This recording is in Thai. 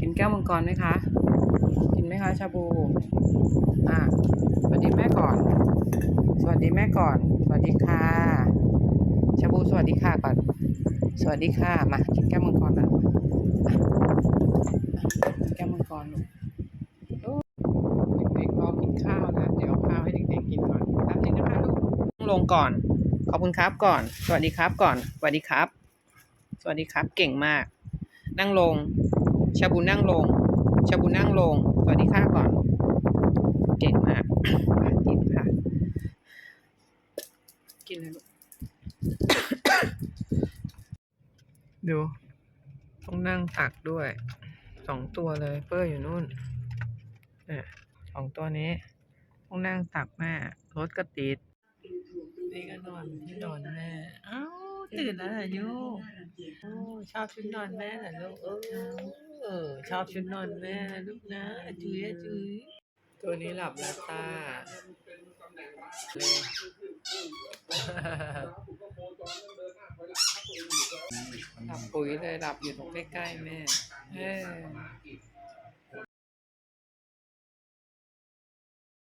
กินแก้วมังกรไหมคะ กินไหมคะชาบู อะ สวัสดีแม่ก่อน สวัสดีแม่ก่อน สวัสดีค่ะ ชาบูสวัสดีค่ะก่อน สวัสดีค่ะ มา กินแก้วมังกรนะแก้วมังกรลูกเด็กๆรอกินข้าวนะ เดี๋ยวข้าวให้เด็กๆกินก่อนแป๊บนึงนะคะลูกลงก่อน ขอบคุณครับก่อน สวัสดีครับก่อน สวัสดีครับ สวัสดีครับ เก่งมาก นั่งลง ชาบูนั่งลง ชาบูนั่งลง สวัสดีค่ะก่อน เก่งมากกินค่ะ กินเลยลูกดู ต้องนั่งตักด้วย สองตัวเลย เปอร์อยู่นู่นเนี่ยสองตัวนี้ ต้องนั่งตักแม่รถก็ติดนี่ก็นอนที่นอนแม่ เอ้าตื่นแล้วเหรอยูโอ้ชอบชุดนอนแม่เหรอลูกเออ ชอบชุดนอนแม่ลูกนะอจุยอจุยตัวนี้หลับแล้วตาหลับปุ๋ยเลยหลับอยู่ตรงใกล้ๆแม่